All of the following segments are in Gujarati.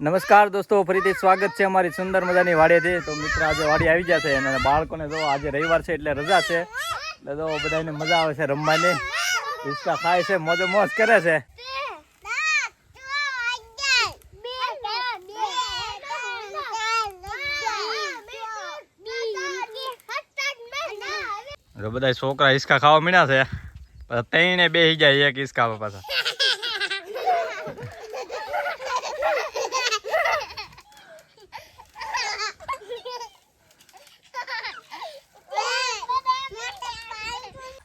નમસ્કાર દોસ્તો, ફરીથી સ્વાગત છે અમારી સુંદર મજાની વાડીએથી તો મિત્ર, આજે વાડી આવી ગયા છે અને બાળકોને જો આજે રવિવાર છે એટલે રજા છે. એટલે તો બધાને મજા આવે છે રમવાની. હિસ્કા ખાય છે, મોજો મોજ કરે છે. બધા છોકરા હિસ્કા ખાવા મીણ્યા છે. ત્રણે બે જાય એક હિસ્કા પાછા.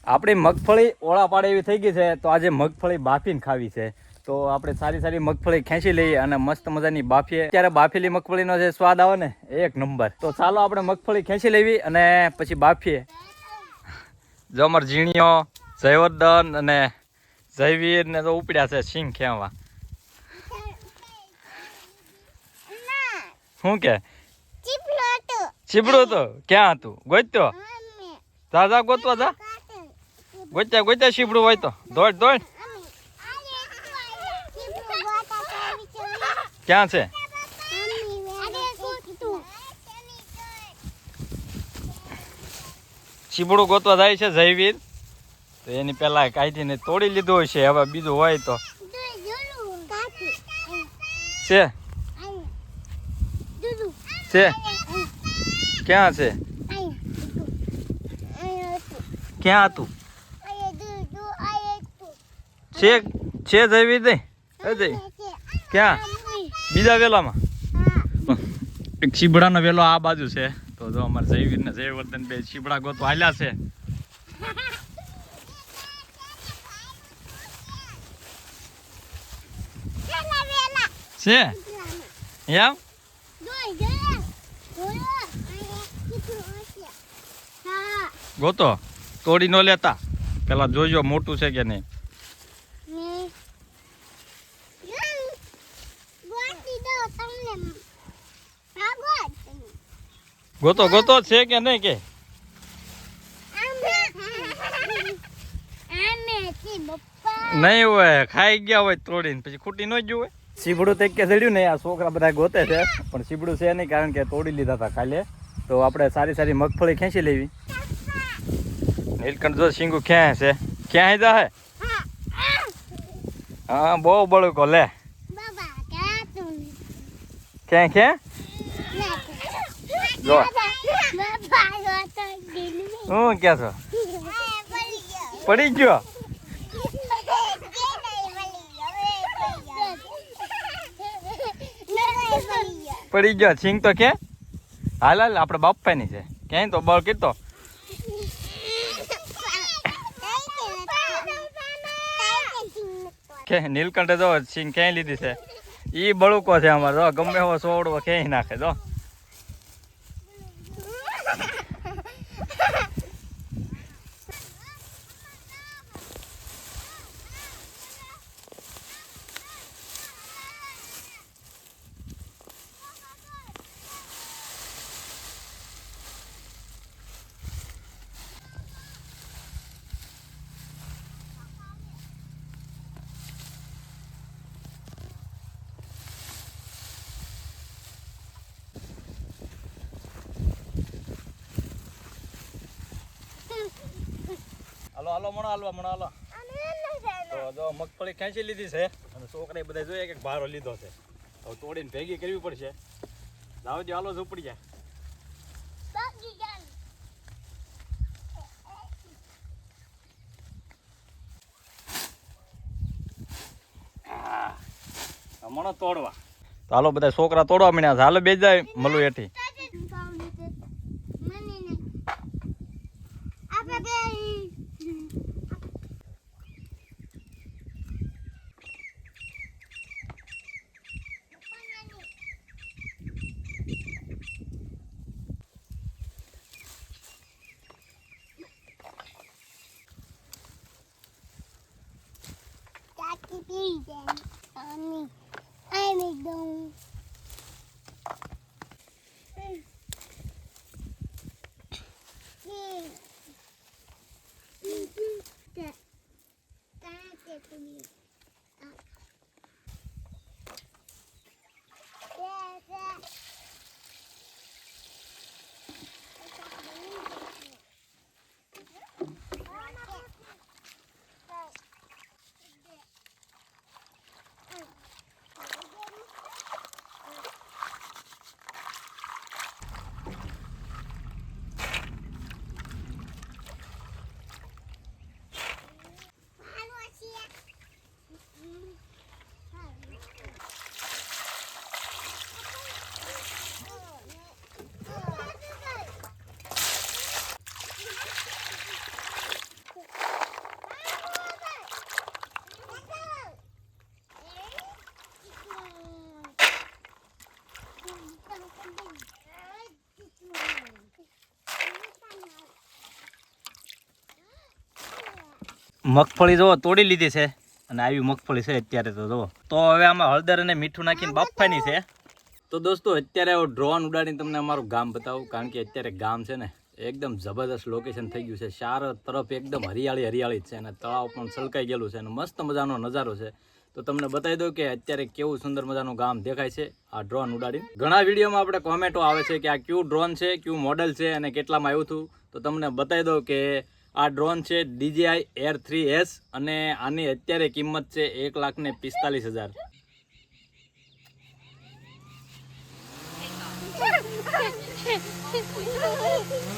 આપણી મગફળી ઓળા પાડે એવી થઈ ગઈ છે તો આજે મગફળી બાફીને ખાવી છે. તો આપણે સારી સારી મગફળી ખેંચી લઈએ અને મસ્ત મજાની બાફીએ. ત્યારે બાફેલી મગફળીનો જે સ્વાદ આવે ને એક નંબર. તો ચાલો આપણે મગફળી ખેંચી લેવી અને પછી બાફીએ. જો અમર ઝીણીઓ જયવર્ધન અને જયવીર ને તો ઉપડ્યા છે સિંગ ખેવા શું કે? ચીબડું તો ક્યાં હતું? ગોત્યો જા જા ગોતવા જા. ગોત્યા ગોત્યા શીબડું હોય તો. દોડ દોડ. ક્યાં છે? શીપડું ગોતવા જાય છે જયવીર. તો એની પેલા કાઢીને તોડી લીધું હોય છે. હવે બીજું હોય તો. છે? છે? ક્યાં છે? ક્યાં હતું? છે છે જયવીર દે જય. ક્યાં? બીજા વેલામાં? એક શીબડાનો વેલો આ બાજુ છે. તો જો અમારે જયવીર ને જયવર્ધન બે શીબડા ગોતો હાલ્યા છે. છે? એમ? ગોતો. તોડી ન લેતા. પેલા જોજો મોટું છે કે નહીં? ગોતો ગોતો છે કે નહીં કે? નહીં હોય ખાઈ ગયા હોય તોડીને પછી ખૂટી ન જ હોય? સીબડું તો કે ચડ્યું ને આ છોકરા બધા ગોતે છે પણ સીબડું છે નહીં કારણ કે તોડી લીધા હતા કાલે તો આપણે સારી સારી મગફળી ખેંચી લેવી. નીલકંઠ જો સિંગુ ક્યાં છે? ક્યાં જા હે હા બહુ બળું કો લે. ક્યાં ક્યાં? જો. હું ક્યાં છો? પડી ગયો. પડી ગયો. સિંગ તો કે હાલ હાલ આપણે બાપવાની છે. ક્યાંય તો બળ કીધો. કે નીલકંઠે જો સિંગ ક્યાંય લીધી છે? ઈ બળુકો છે અમારે. જો ગમે એવો સોવડવો ક્યાંય નાખે જો. હાલો હાલો મણો હાલવા મણો હાલો. તો જો મગફળી ખેંચી લીધી છે અને છોકરાએ બધા જોઈએ કે ભારો લીધો છે. હવે તોડીને ભેગી કરવી પડશે. લાવજો હાલો ઝૂપડી જાય મણો તોડવા. તો હાલો બધા છોકરા તોડવા માંડ્યા છે. હાલો બે જાય મલું એઠી Hey, Daddy. Mommy. I'm a dog. મગફળી જો તોડી લીધી છે. અને આવી મગફળી છે અત્યારે તો જુઓ તો હવે આમાં હળદર અને મીઠું નાખીને બાફવાની છે. તો દોસ્તો, અત્યારે ડ્રોન ઉડાડીને તમને અમારું ગામ બતાવું, કારણ કે અત્યારે ગામ છે ને, એકદમ જબરદસ્ત લોકેશન થઈ ગયું છે. ચાર તરફ એકદમ હરિયાળી હરિયાળી જ છે અને તળાવ પણ છલકાઈ ગયેલું છે અને મસ્ત મજાનો નજારો છે. તો તમને બતાવી દઉં કે અત્યારે કેવું સુંદર મજાનું ગામ દેખાય છે આ ડ્રોન ઉડાડીને. ઘણા વિડીયોમાં આપણે કોમેન્ટો આવે છે કે આ કયું ડ્રોન છે, કયું મોડેલ છે અને કેટલામાં આવ્યું હતું. તો તમને બતાવી દઉં કે આ ડ્રોન છે ડીજીઆઈ એર થ્રી એસ અને આની અત્યારે કિંમત છે એક લાખ ને પિસ્તાલીસ હજાર.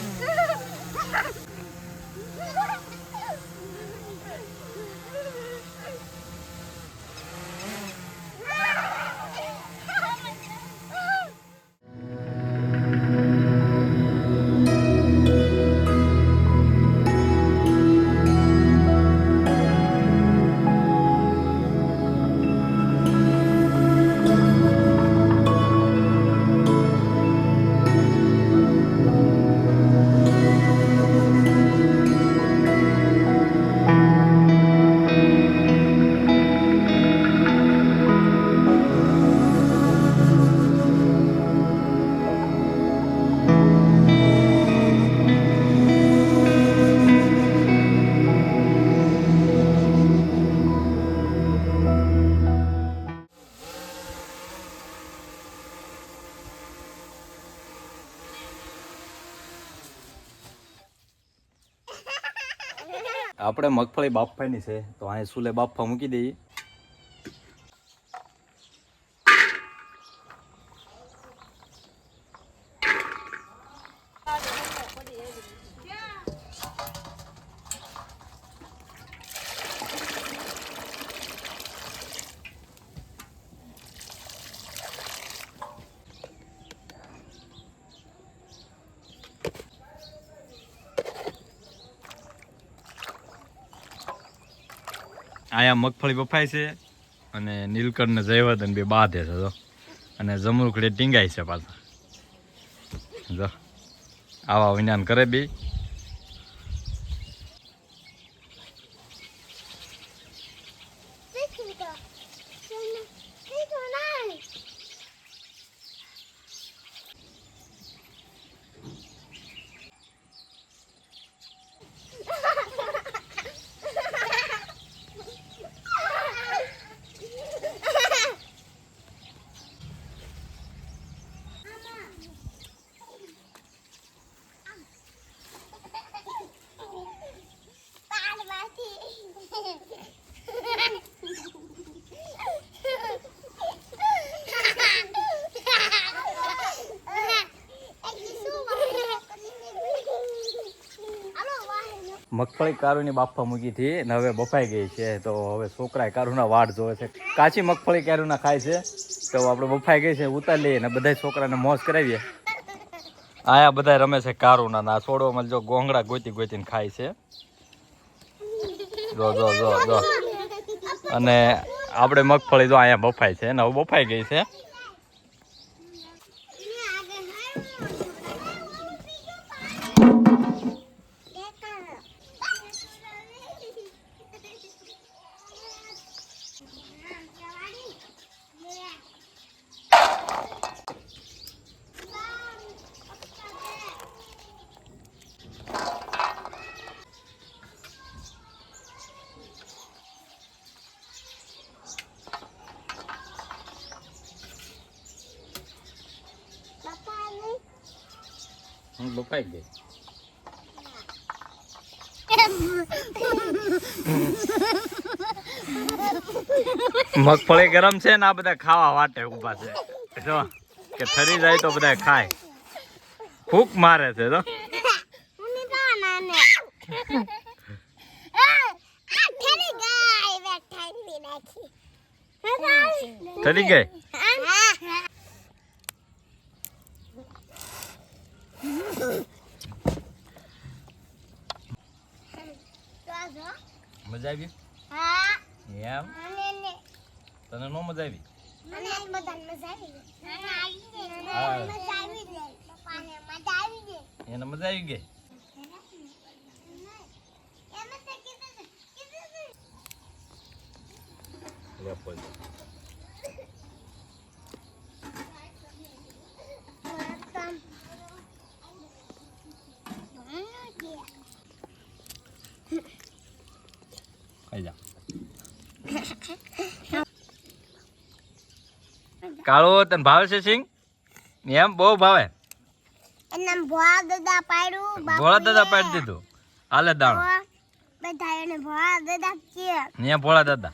આપણે મગફળી બાફવાની છે તો અહીં સુલે બાફવા મૂકી દઈએ. આયા મગફળી બફાય છે અને નીલકંઠને જયવર્ધન બે બાંધે છે, જો. અને જમરૂખડે ટીંગાય છે પાછા. જો. આવા વિજ્ઞાન કરે બે. મગફળી કારુની બાફા મૂકી હતી ને હવે બફાઈ ગઈ છે. તો હવે છોકરાએ કારુના વાટ જોવે છે. કાચી મગફળી કારુના ખાય છે. તો આપણે બફાઈ ગઈ છે, ઉતારી લઈએ ને બધા છોકરાને મોજ કરાવીએ. આયા બધા રમે છે કારુના ના છોડવામાં જો ગોંગડા ગોતી ગોતીને ખાય છે. જો જો જો જો. અને આપણે મગફળી જો અહીંયા બફાય છે ને હવે બફાઈ ગઈ છે. હું ગઈ. મગફળી ગરમ છે ને આ બધા ખાવા વાટે ઊભા છે. જો કે ઠરી જાય તો બધા ખાય. ફૂક મારે છે તો ઠરી ગઈ? મજા આવી? એમ? તને નો મજા આવી? એને મજા આવી ગઈ? Yeah, pues. કાળો તને ભાવે છે સિંગ એમ બહુ ભાવે એના ભોળા દાદા પાડ્યું ભોળા દાદા પાડી દીધું હાલે દાણો બધા એને ભોળા દાદા કે અહીંયા ભોળા દાદા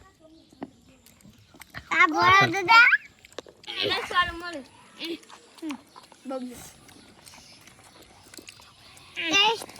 આ ભોળા દાદા ટેસ્ટ